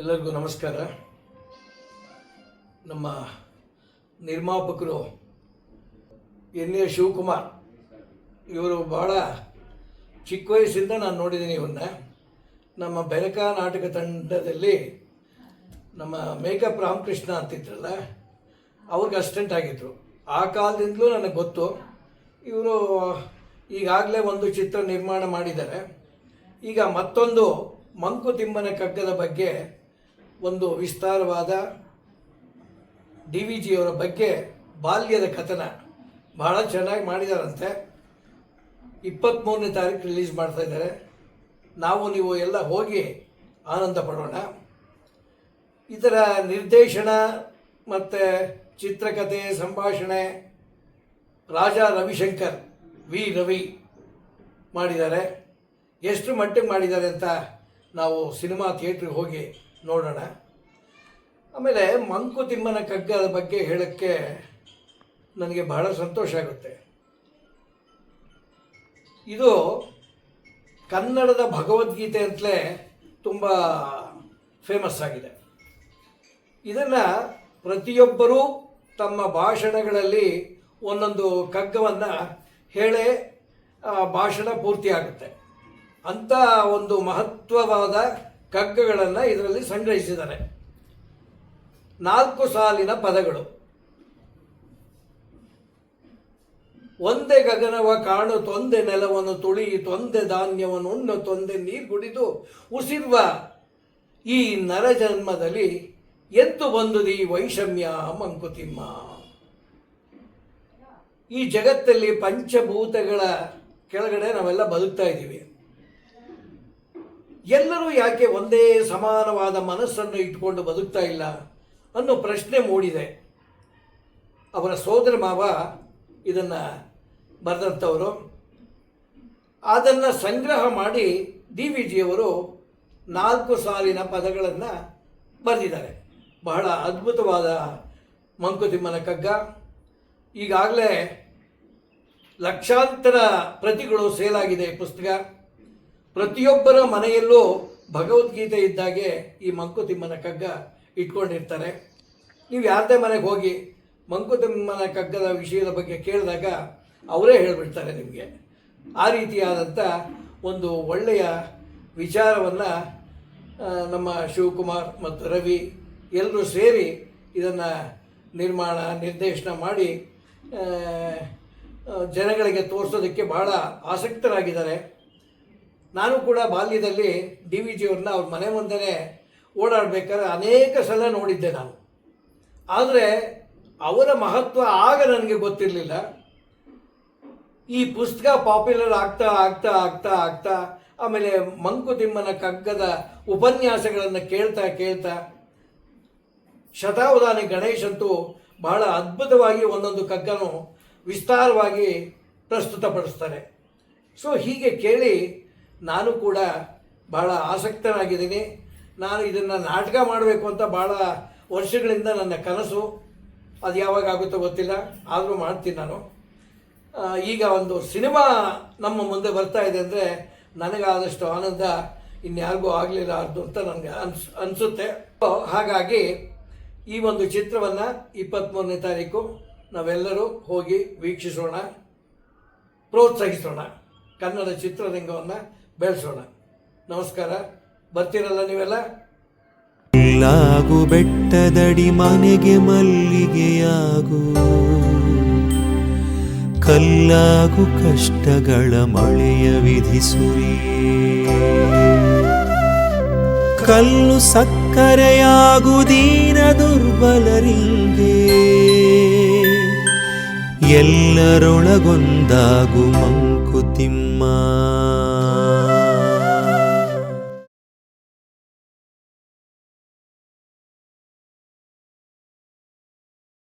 ಎಲ್ಲರಿಗೂ ನಮಸ್ಕಾರ. ನಮ್ಮ ನಿರ್ಮಾಪಕರು ಎನ್ ಎ ಶಿವಕುಮಾರ್ ಇವರು ಬಹಳ ಚಿಕ್ಕ ವಯಸ್ಸಿಂದ ನಾನು ನೋಡಿದ್ದೀನಿ ಇವನ್ನ ನಮ್ಮ ಬೆನಕ ನಾಟಕ ತಂಡದಲ್ಲಿ ನಮ್ಮ ಮೇಕಪ್ ರಾಮಕೃಷ್ಣ ಅಂತಿದ್ರಲ್ಲ, ಅವ್ರಿಗೆ ಅಸ್ಟೆಂಟ್ ಆಗಿದ್ದರು ಆ ಕಾಲದಿಂದಲೂ ನನಗೆ ಗೊತ್ತು. ಇವರು ಈಗಾಗಲೇ ಒಂದು ಚಿತ್ರ ನಿರ್ಮಾಣ ಮಾಡಿದ್ದಾರೆ. ಈಗ ಮತ್ತೊಂದು ಮಂಕುತಿಮ್ಮನ ಕಗ್ಗದ ಬಗ್ಗೆ ಒಂದು ವಿಸ್ತಾರವಾದ ಡಿ ವಿ ಜಿಯವರ ಬಗ್ಗೆ ಬಾಲ್ಯದ ಕಥನ ಬಹಳ ಚೆನ್ನಾಗಿ ಮಾಡಿದಾರಂತೆ. ಇಪ್ಪತ್ತ್ಮೂರನೇ ತಾರೀಕು ರಿಲೀಸ್ ಮಾಡ್ತಾ ಇದ್ದಾರೆ. ನಾವು ನೀವು ಎಲ್ಲ ಹೋಗಿ ಆನಂದ ಪಡೋಣ. ಇದರ ನಿರ್ದೇಶನ ಮತ್ತು ಚಿತ್ರಕಥೆ ಸಂಭಾಷಣೆ ರಾಜಾ ರವಿಶಂಕರ್, ವಿ ರವಿ ಮಾಡಿದ್ದಾರೆ. ಎಷ್ಟು ಮಟ್ಟಿಗೆ ಮಾಡಿದ್ದಾರೆ ಅಂತ ನಾವು ಸಿನಿಮಾ ಥಿಯೇಟ್ರಿಗೆ ಹೋಗಿ ನೋಡೋಣ. ಆಮೇಲೆ ಮಂಕುತಿಮ್ಮನ ಕಗ್ಗದ ಬಗ್ಗೆ ಹೇಳೋಕ್ಕೆ ನನಗೆ ಬಹಳ ಸಂತೋಷ ಆಗುತ್ತೆ. ಇದು ಕನ್ನಡದ ಭಗವದ್ಗೀತೆ ಅಂತಲೇ ತುಂಬ ಫೇಮಸ್ ಆಗಿದೆ. ಇದನ್ನು ಪ್ರತಿಯೊಬ್ಬರೂ ತಮ್ಮ ಭಾಷಣಗಳಲ್ಲಿ ಒಂದೊಂದು ಕಗ್ಗವನ್ನು ಹೇಳೇ ಭಾಷಣ ಪೂರ್ತಿ ಆಗುತ್ತೆ. ಅಂಥ ಒಂದು ಮಹತ್ವವಾದ ಕಗ್ಗಗಳನ್ನು ಇದರಲ್ಲಿ ಸಂಗ್ರಹಿಸಿದ್ದಾರೆ. ನಾಲ್ಕು ಸಾಲಿನ ಪದಗಳು. ಒಂದೇ ಗಗನವ ಕಾಣು, ತೊಂದೆ ನೆಲವನ್ನು ತುಳಿ, ತೊಂದೆ ಧಾನ್ಯವನ್ನು ಉಣ್ಣು, ತೊಂದೆ ನೀರು ಕುಡಿದು ಉಸಿರುವ ಈ ನರಜನ್ಮದಲ್ಲಿ ಎದ್ದು ಬಂದುದಿ ವೈಷಮ್ಯ ಮಂಕುತಿಮ್ಮ. ಈ ಜಗತ್ತಲ್ಲಿ ಪಂಚಭೂತಗಳ ಕೆಳಗಡೆ ನಾವೆಲ್ಲ ಬದುಕ್ತಾ ಇದ್ದೀವಿ. ಎಲ್ಲರೂ ಯಾಕೆ ಒಂದೇ ಸಮಾನವಾದ ಮನಸ್ಸನ್ನು ಇಟ್ಕೊಂಡು ಬದುಕ್ತಾ ಇಲ್ಲ ಅನ್ನೋ ಪ್ರಶ್ನೆ ಮೂಡಿದೆ. ಅವರ ಸೋದರ ಮಾವ ಇದನ್ನು ಬರೆದಂಥವರು. ಅದನ್ನು ಸಂಗ್ರಹ ಮಾಡಿ ಡಿ ವಿ ಜಿಯವರು ನಾಲ್ಕು ಸಾಲಿನ ಪದಗಳನ್ನು ಬರೆದಿದ್ದಾರೆ. ಬಹಳ ಅದ್ಭುತವಾದ ಮಂಕುತಿಮ್ಮನ ಕಗ್ಗ. ಈಗಾಗಲೇ ಲಕ್ಷಾಂತರ ಪ್ರತಿಗಳು ಸೇಲಾಗಿದೆ ಪುಸ್ತಕ. ಪ್ರತಿಯೊಬ್ಬರ ಮನೆಯಲ್ಲೂ ಭಗವದ್ಗೀತೆ ಇದ್ದಾಗೆ ಈ ಮಂಕುತಿಮ್ಮನ ಕಗ್ಗ ಇಟ್ಕೊಂಡಿರ್ತಾರೆ. ನೀವು ಯಾರದೇ ಮನೆಗೆ ಹೋಗಿ ಮಂಕುತಿಮ್ಮನ ಕಗ್ಗದ ವಿಷಯದ ಬಗ್ಗೆ ಕೇಳಿದಾಗ ಅವರೇ ಹೇಳಿಬಿಡ್ತಾರೆ ನಿಮಗೆ. ಆ ರೀತಿಯಾದಂಥ ಒಂದು ಒಳ್ಳೆಯ ವಿಚಾರವನ್ನು ನಮ್ಮ ಶಿವಕುಮಾರ್ ಮತ್ತು ರವಿ ಎಲ್ಲರೂ ಸೇರಿ ಇದನ್ನು ನಿರ್ಮಾಣ, ನಿರ್ದೇಶನ ಮಾಡಿ ಜನಗಳಿಗೆ ತೋರಿಸೋದಕ್ಕೆ ಬಹಳ ಆಸಕ್ತರಾಗಿದ್ದಾರೆ. ನಾನು ಕೂಡ ಬಾಲ್ಯದಲ್ಲಿ ಡಿ ವಿ ಜಿಯವ್ರನ್ನ ಅವ್ರ ಮನೆ ಮುಂದೆ ಓಡಾಡಬೇಕಾದ್ರೆ ಅನೇಕ ಸಲ ನೋಡಿದ್ದೆ ನಾನು. ಆದರೆ ಅವರ ಮಹತ್ವ ಆಗ ನನಗೆ ಗೊತ್ತಿರಲಿಲ್ಲ. ಈ ಪುಸ್ತಕ ಪಾಪ್ಯುಲರ್ ಆಗ್ತಾ ಆಗ್ತಾ ಆಗ್ತಾ ಆಗ್ತಾ ಆಮೇಲೆ ಮಂಕುತಿಮ್ಮನ ಕಗ್ಗದ ಉಪನ್ಯಾಸಗಳನ್ನು ಕೇಳ್ತಾ ಕೇಳ್ತಾ ಶತಾವಧಾನಿ ಗಣೇಶ್ ಅಂತೂ ಬಹಳ ಅದ್ಭುತವಾಗಿ ಒಂದೊಂದು ಕಗ್ಗನು ವಿಸ್ತಾರವಾಗಿ ಪ್ರಸ್ತುತಪಡಿಸ್ತಾರೆ. ಸೊ ಹೀಗೆ ಕೇಳಿ ನಾನು ಕೂಡ ಬಹಳ ಆಸಕ್ತನಾಗಿದ್ದೀನಿ. ನಾನು ಇದನ್ನು ನಾಟಕ ಮಾಡಬೇಕು ಅಂತ ಭಾಳ ವರ್ಷಗಳಿಂದ ನನ್ನ ಕನಸು. ಅದು ಯಾವಾಗ ಆಗುತ್ತೋ ಗೊತ್ತಿಲ್ಲ. ಆದರೂ ಮಾಡ್ತೀನಿ ನಾನು. ಈಗ ಒಂದು ಸಿನಿಮಾ ನಮ್ಮ ಮುಂದೆ ಬರ್ತಾ ಇದೆ ಅಂದರೆ ನನಗಾದಷ್ಟು ಆನಂದ ಇನ್ಯಾರಿಗೂ ಆಗಲಿಲ್ಲ ಅಂತ ನನಗೆ ಅನ್ಸ್, ಅನಿಸುತ್ತೆ. ಹಾಗಾಗಿ ಈ ಒಂದು ಚಿತ್ರವನ್ನು ಇಪ್ಪತ್ತ್ಮೂರನೇ ತಾರೀಕು ನಾವೆಲ್ಲರೂ ಹೋಗಿ ವೀಕ್ಷಿಸೋಣ. ಪ್ರೋತ್ಸಾಹಿಸೋಣ. ಕನ್ನಡ ಚಿತ್ರರಂಗವನ್ನು ಬೆಳೆಸೋಣ. ನಮಸ್ಕಾರ. ಬರ್ತೀರಲ್ಲ ನೀವೆಲ್ಲ? ಲಾಗು ಬೆಟ್ಟದಡಿ ಮನೆಗೆ ಮಲ್ಲಿಗೆಯಾಗು. ಕಲ್ಲಾಗು ಕಷ್ಟಗಳ ಮಳೆಯ ವಿಧಿಸುರಿ ಕಲ್ಲು ಸಕ್ಕರೆಯಾಗು ದೀನ ದುರ್ಬಲರಿಂಗೆ ಎಲ್ಲರೊಳಗೊಂದಾಗು ಮಂಕುತಿಮ್ಮ